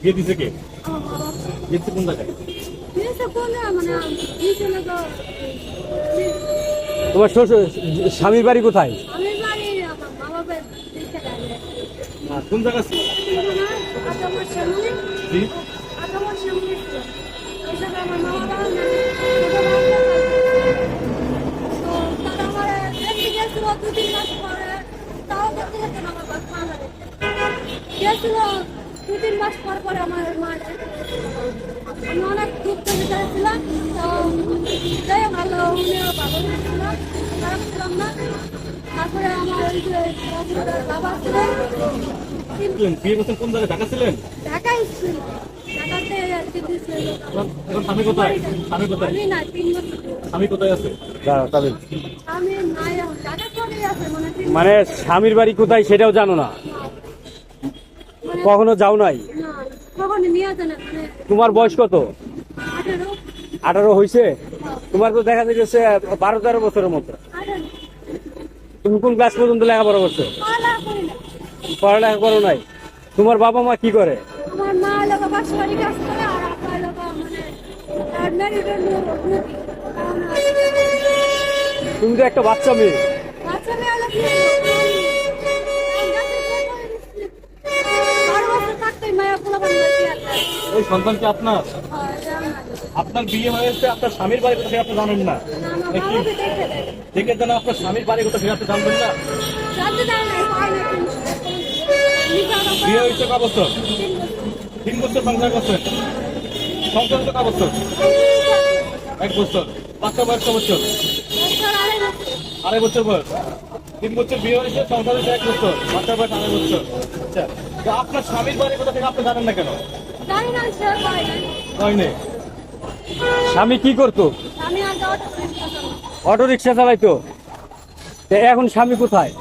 বিয়ে দিছে কে? কোন জায়গায়? দিয়েছে কোনে তোমার শ্বশুর স্বামীর বাড়ি কোথায়? আর কোন জায়গা ছিল আজ আমার সামনে জি আজ আমার সামনে ছিল ওই জায়গায় আমার মা বাবা তো তারা আমার দেখতে গেছিল দু তিন মাস পরে তাও দেখতে যেতেন আমার বাবা মা গেছিল দু তিন মাস পর পরে আমার আমি অনেক দুঃখ ভিতরে ছিলাম তো যাই ভালো উনিও ভালো ছিল খারাপ ছিলাম না। তারপরে আমার ওই যে বাবা ছিলেন বিয়ে করছেন কোন জায়গায়? ঢাকা ছিলেন? ঢাকায় ছিল ঢাকাতে আর কি দিয়েছিল এখন এখন স্বামী কোথায়? স্বামী কোথায়? না তিন বছর স্বামী কোথায় আছে? দাঁড়াও, তাদের আমি নাই এখন ঢাকা চলে আছে মানে স্বামীর বাড়ি কোথায় সেটাও জানো না? কখনো যাও নাই? মানে তোমার বয়স কত? আঠারো। হয়েছে তোমার তো দেখা যাচ্ছে বারো তেরো বছরের মতো। তুমি কোন ক্লাস পর্যন্ত লেখাপড়া করছ? পড়ালেখা করো নাই? তোমার বাবা মা কি করে? মানে তুমি তো একটা বাচ্চা মেয়ে। ওই সন্তানকে আপনার? আপনার বিয়ে হয়েছে আপনার স্বামীর বাড়ি কোথায় আপনি জানেন না? বাবা দেখে দেয় আপনার স্বামীর বাড়ি কোথায় সেটা আপনি জানবেন না? বিয়ে হয়েছে ক বছর? তিন বছর সংসার করছেন সংসার তো ক বছর? এক বছর। বাচ্চা বয়স বছর? আড়াই বছর বয়স। তিন বছর বিয়ে হয়েছে, সংসার হয়েছে এক বছর। বাচ্চা বয়স আড়াই বছর। আচ্ছা আপনার স্বামীর বাড়ি কোথা থেকে আপনি জানেন না কেন? স্বামী কি করতো? অটো রিক্সা চালাইতো? এখন স্বামী কোথায়?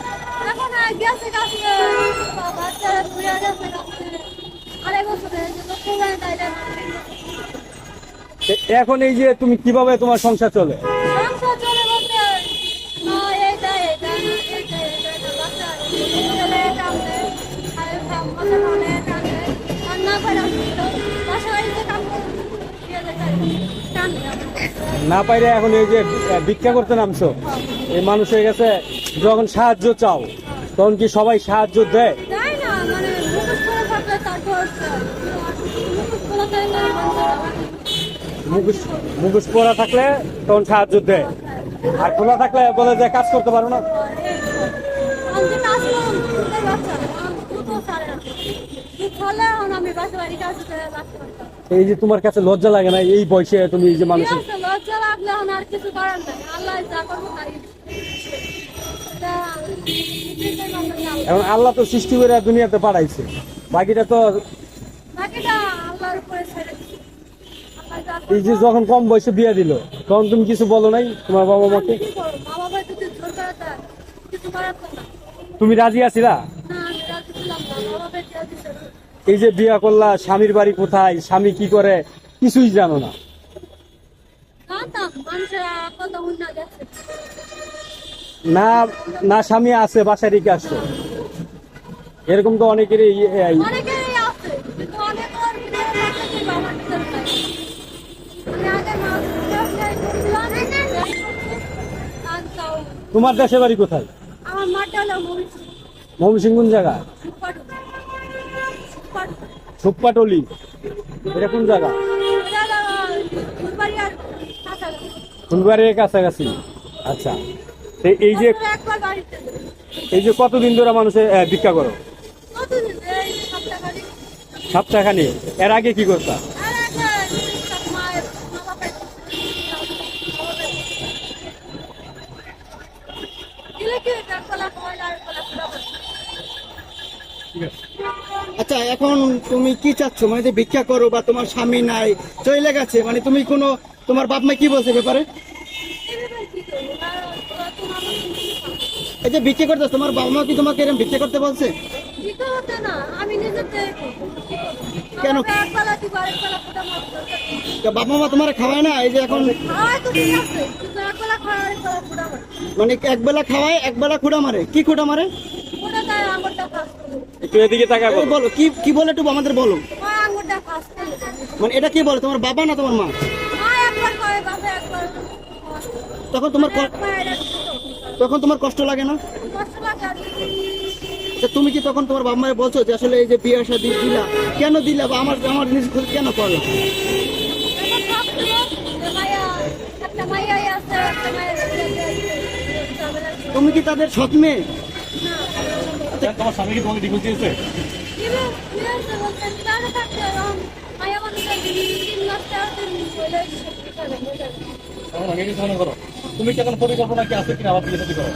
এখন এই যে তুমি কীভাবে তোমার সংসার চলে? না পাইলে এখন এই যে ভিক্ষা করতে নামছো, এই মানুষ হয়ে গেছে যখন সাহায্য চাও, তখন কি সবাই সাহায্য দেয়? মুখোশ মুখোশ পরা থাকলে তখন সাহায্য দেয়। আর খোলা থাকলে বলে যে, কাজ করতে পারো না। এই যে তোমার কাছে লজ্জা লাগে না এই বয়সে তুমি এই যে আছে, লজ্জা লাগলে আর কিছু করার নাই। আল্লাহ যা করব তাই। এখন আল্লাহ তো সৃষ্টি করে দুনিয়াতে পাঠাইছে। বাকিটা তো এই যে যখন কম বয়সে বিয়ে দিল তখন তুমি কিছু বলো নাই তোমার বাবা মাকে। তুমি রাজি আছিলা না, আমি রাজি ছিলাম না। মা বাবা যা দিছে, এই যে বিয়া করলা স্বামীর বাড়ি কোথায় স্বামী কি করে কিছুই জানো না। না না স্বামী আছে বাসায় রেখে আসছো। এরকম তো অনেকেরই ইয়ে- এই- অনেকেরই আছে, কিন্তু অনেকের ভিতরে থাকে কি আমার ভিতরে নাই। আমি আগে মা- ব্যবসায় করছিলাম, ব্যবসা করছি, আর তাও তোমার দেশের বাড়ি কোথায়? ময়মনসিংহ। জায়গা সুপ্পাটলি এটা কোন জায়গা। ফুলবাড়ির কাছাকাছি আচ্ছা এই যে। এই যে কতদিন ধরে মানুষের আহ, ভিক্ষা করো সপ্তাহখানি এর আগে কি করতা আর একটা সব মায়ের মা বাপের দিলে কি এটা কলা কয়লা আর কলা পুরা বসে। ঠিক আছে আচ্ছা এখন তুমি কি চাচ্ছ? মানে যে ভিক্ষা করো বা তোমার স্বামী নাই চলে গেছে মানে তুমি কোনো তোমার বাপ মা কি বলছে ব্যাপারে। এই যে ভিক্ষা করতে তোমার বাবা মা কি তোমাকে এরকম ভিক্ষা করতে বলছে? কেন? বাবা মা তোমার খাওয়ায় না এই যে এখন মানে একবেলা খাওয়ায় একবেলা খুঁড়া মারে। কি খুঁড়া মারে? একটু এদিকে তাকায় বলো। বলো কি কি বলে একটু আমাদের বলো। মানে এটা কি বলে? তোমার বাবা না তোমার মা? মা একবার খাওয়াই বাবা একবার তখন তোমার। তখন তোমার কষ্ট লাগে না? তুমি কি তখন তোমার বাবা মায়ের বলছো যে আসলে এই যে বিয়ে শাদী দিলা? কেন দিলা বা আমার আমার জিনিস কেন করল। তুমি কি তাদের সৎ মেয়ে? তোমার স্বামী কি তোমাকে ডিভোর্স দিয়েছে তুমি কি এখন পরিকল্পনা কি আছে কিনা আবার বিয়ে করো?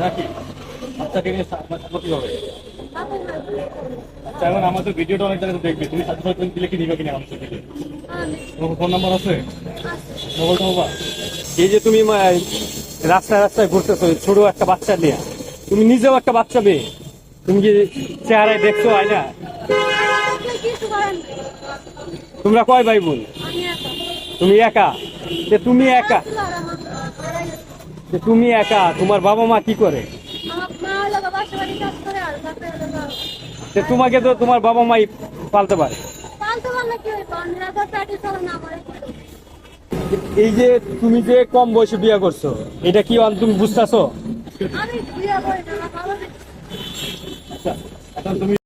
নাকি? বাচ্চাকে নিয়ে করতে হবে আচ্ছা এখন আমাদের ভিডিওটা অনেক জায়গায় দেখবে। তুমি সাথে তুমি দিলে কি নিবে কিনা আমাদের থেকে তোমার ফোন নাম্বার আছে? আছি। মোবাইল নাম্বার এই যে তুমি রাস্তায় রাস্তায় ঘুরতেছো ছোট একটা বাচ্চা নিয়ে। তুমি নিজেও একটা বাচ্চা মেয়ে। তুমি কি চেহারায় দেখছ আয়না। তোমরা কয় ভাই বোন তুমি একা? যে তুমি একা। যে তুমি একা, তোমার বাবা মা কি করে? তোমাকে তো তোমার বাবা মাই পালতে পারে। এই যে তুমি যে কম বয়সে বিয়ে করছ, এটা কি তুমি বুঝতেছো? আমি বিয়ে করি না